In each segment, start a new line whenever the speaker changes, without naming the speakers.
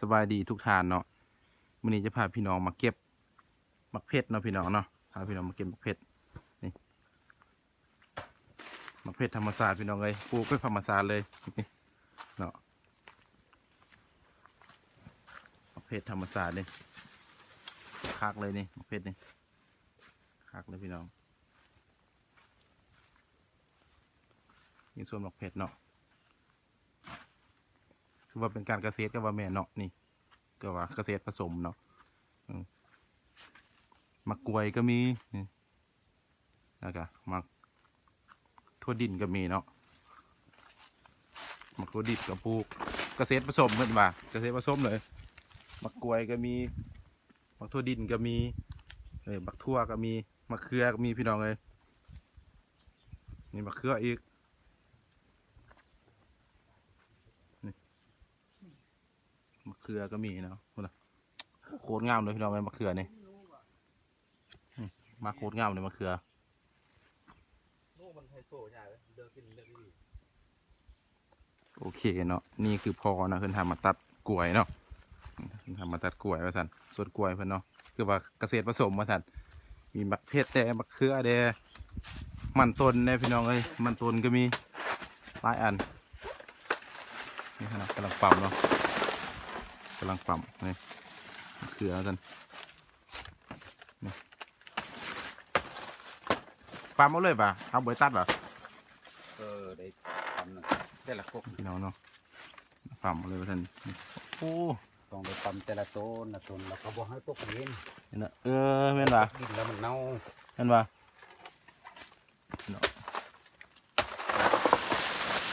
สบายดีทุกทานเนาะวันนี้จะพาพี่น้องมาเก็บมักเพชรเนาะพี่น้องเนาะพาพี่น้องมาเก็บมักเพชรนี่มักเพชรธรรมศาสตร์พี่น้องเลยปลูกด้วยธรรมศาสตร์เลยเนาะมักเพชรธรรมศาสตร์เลยคักเลยนี่มักเพชรนี่คักเลยพี่น้องนี่ส่วนมักเพชรเนาะ คือว่าเป็นการเกษตรก็ว่าแม่เนาะนี่ ก็ว่าเกษตรผสมเนาะมะกรวยก็มีนี่แล้วก็มักทั่วดินก็มีเนาะมักทั่วดินกับปลูกเกษตรผสมเหมือนว่าเกษตรผสมเลยมะกรวยก็มีมักทั่วดินก็มีเออมักทั่วก็มีมะเขือก็มีพี่น้องเลยนี่มะเขืออีก มะ เขือก็มีเนาะพูดนะโคตรงามเลยพี่น้องไอ้มะเขือนี่มาโคตรงามเลยมะเขือ
โอ
เคเนาะนี่คือพอนะเพิ่นทำมาตัดกล้วยเนาะเพิ่นทำมาตัดกล้วยว่าสันส่วนกล้วยเพิ่นเนาะคือว่าเกษตรผสมว่าสันมีมะเพชรแดงมะเขือแดงมันต้นเนี่ยพี่น้องเอ้ยมันต้นก็มีหลายอันนี่ขนาดกำลังปั๊มเนาะำลังปั๊มนี่มะเขือว่าสันนี่ปั๊มเอาเลยป่ะเอาใบตัดป่ะ
เออได้ทำนะแต่ละพวก
พี่น้องเนาะปั๊มเอาเลยว่าสันโอ้
ต้องได้ทำแต่ละต้นละต้นแล้วก็บอกให้พวกเห็น
เห็นเนอะเออแม่นป่ะ
ดินแล้วมันเน่า
เห็นป่ะเนาะ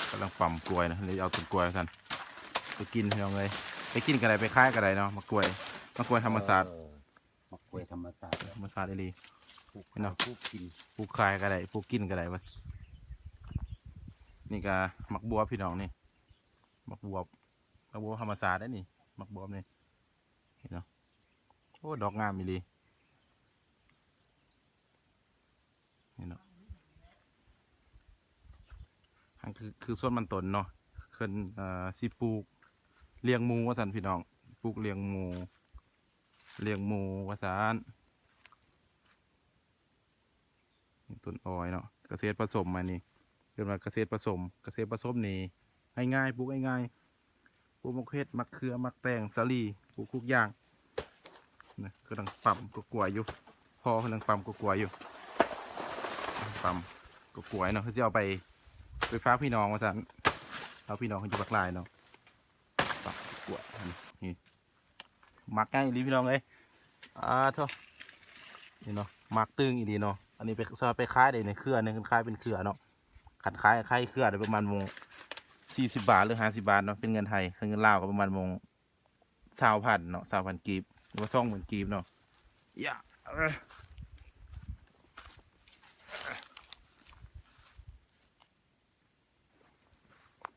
กำลังปั๊มกล้วยนะเลยเอาต้นกล้วยกันไปกินพี่น้องเลย ไปกินกันไรไปค่ายกันไรเนาะมะกล้วยมะกล้วยธรรมศาสตร์
เออมะกล้วยธรรมศาสตร์
ธรรมศาสตร์ดี
ปลูก
เห็นเนอะ
ปลูกกิน
ปลูกคายกันไรปลูกกินกันไรวะนี่ก็มักบัวพี่น้องนี่มักบัวมักบัวธรรมศาสตร์ได้นี่มักบัวนี่เห็นเนาะโอ้ดอกงามมีดีเห็นเนาะอันคือคือส่วนมันตนเนาะขึ้นเอ่อสิปลูก เลี้ยงหมูว่าสันพี่น้องปลูกเลี้ยงหมูเลี้ยงหมูว่าสันต้นอ้อยเนาะเกษตรผสมมานี่เรียกว่าเกษตรผสม เกษตรผสมนี่ง่ายๆปลูกง่ายๆปลูกมะเขือมะเขือมะแตงสาลีปลูกทุกอย่างนะกำลังปั๊มก็กลัวอยู่ พอกำลังปั๊มก็กลัวอยู่ปั๊มก็กลัวเนาะเขาจะเอาไปไปฟ้าพี่น้องมาสันเอาพี่น้องเขาอยู่บักลายเนาะ กวนี่นี่มักง่ายอีหลีพี่น้องเลยอ่าเถอะนี่เนาะมักตึงอีดีเนาะอันนี้ไปซอยไปคล้ายเดี๋ยในเครือเนี่ยคล้ายเป็นเครือเนาะขันคล้ายคล้ายเครือเดี๋ยวประมาณวงสี่สิบบาทหรือห้าสิบาทเนาะเป็นเงินไทยคือเงินลาวก็ประมาณวงสาวพันเนาะสาวพันกีบหรือว่าสองหมื่นกีบเนาะอย่า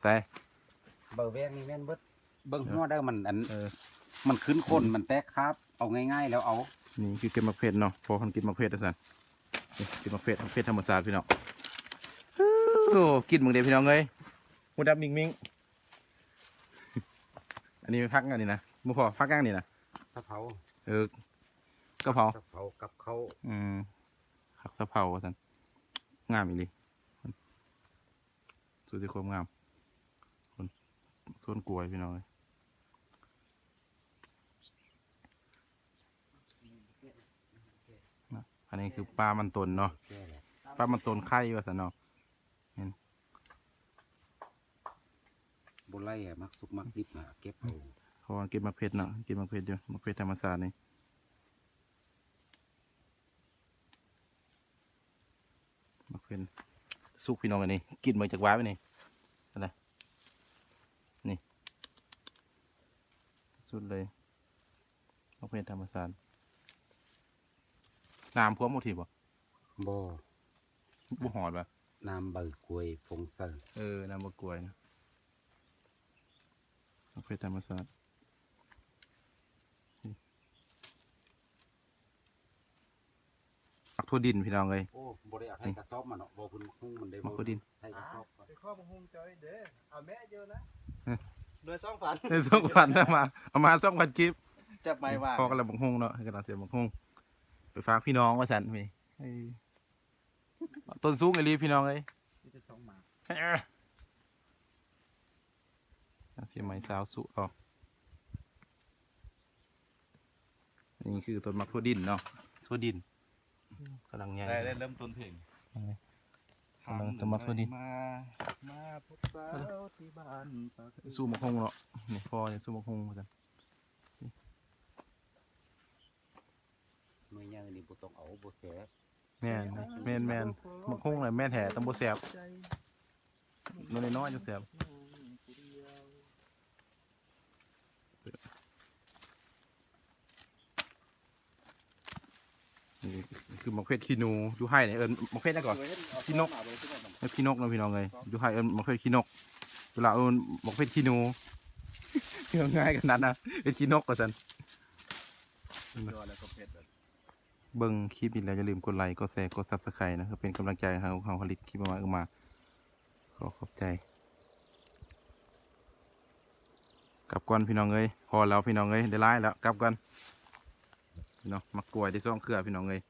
ใส่
เบอร์แวงนี่แม่นเบิด เบิ่งหัวได้อมันอัน
เออ
มันขึ้นคนมันแตกครับ เอาง่ายๆ แล้วเอา
นี่คือเก็บมะเขือเนาะพอคนกินมะเขือนะสันนี่กินมะเขือมะเขือธรรมศาสตร์พี่น้องโอ้กินมึงเดียวพี่น้องเลยหูดับมิงมิงอันนี้พักกันนี่นะมือพอพักกันนี่นะ
สะเผา
เออกระเพรา
สะเผากับเขาว
อืมผักสะเพราสันงามอีหลีสุดที่ความงามคนส่วนกล้วยพี่น้องเลยนะ อันนี้คือปลามันตนเนาะ
แค่แหละ
ปลามันตนไข่ว่าสันเนาะ
บุไลอะมักสุกมักดิบอะเก็บเอา
เพราะว่ากินมะเพ็ดเนาะกินมะเพ็ดอยู่มะเพ็ดธรรมศาสตร์นี่มะเพ็ดสุกพี่น้องอันนี้กินมาจากว้าไปนี่อะไรนี่สุดเลยมะเพ็ดธรรมศาสตร์ น้ำพวมหมดทีบ่
บ่
บ่หอดป่ะ
น้ำใบกล้วยฟงเซอร์
เออ น้ำมะกรวยนะมะเพ็ดธรรมศาสตร์นี่ปักทั่วดินพี่น้องเลย
โอ้บ่ได้เอาให้กระสอบมันเนาะบ่เพิ่นคงมันได้
มักทั่วดิน
ให้กระสอบ
ไปข้อมงหงจอยเด้อเอาแม่เยอะนะ
เอ๊ะ
เลยไปสองพัน
ในสองพันเอามาเอามาสองพันคลิป
จับไม้ว่า
พอกระบังฮงเนาะให้กระดาเสียบังฮง ไปฝากพี่น้องว่าสันพี่เอ้ยต้นสูงไอ้ลีพี่น้องเอ้ย
นี่จะสองหมา
เสียไหมสาวสุออกนี่คือต้นมักทั่วดินเนาะทั่วดินกำลังใหญ่
ได้ได้เริ่มต้นเพลง
กำลังจะมาพอดี
มามาพบสาวที่บ้านปาก
สู้มักฮงเนาะนี่พอเนี่ยสู้มักฮงว่าสัน
มือยังนี่ บ่ต้องเอาบ่แสบ
แม่นแม่นแม่นมักฮงเลยแม่นแท้ตำบแสบมันน้อยๆจังแสบนี่คือมักเพชรขี้หนูอยู่ให้เนี่ยเอิญมักเพชรได้ก่อนพี่นกไอ้ขี้นกนะพี่น้องเลยอยู่ให้เอิญมักเพชรขี้นกเวลาเอิญมักเพชรขี้หนูเรื่องง่ายขนาดนะเป็นขี้นกก็สัน
ยอดแล้วก็เพชร
เบิ้งคลิปอีกแล้ว อย่าลืมกดไลค์ กดแชร์ กดซับสไครต์นะครับ เป็นกำลังใจให้เราผลิตคลิปมาออกมา ขอขอบใจ กลับก่อนพี่น้องเอ้ยพอแล้วพี่น้องเอ้ยได้ไล่แล้ว กลับก่อนพี่น้องมากกล้วยได้ซ่องเครือพี่น้องเอ้ย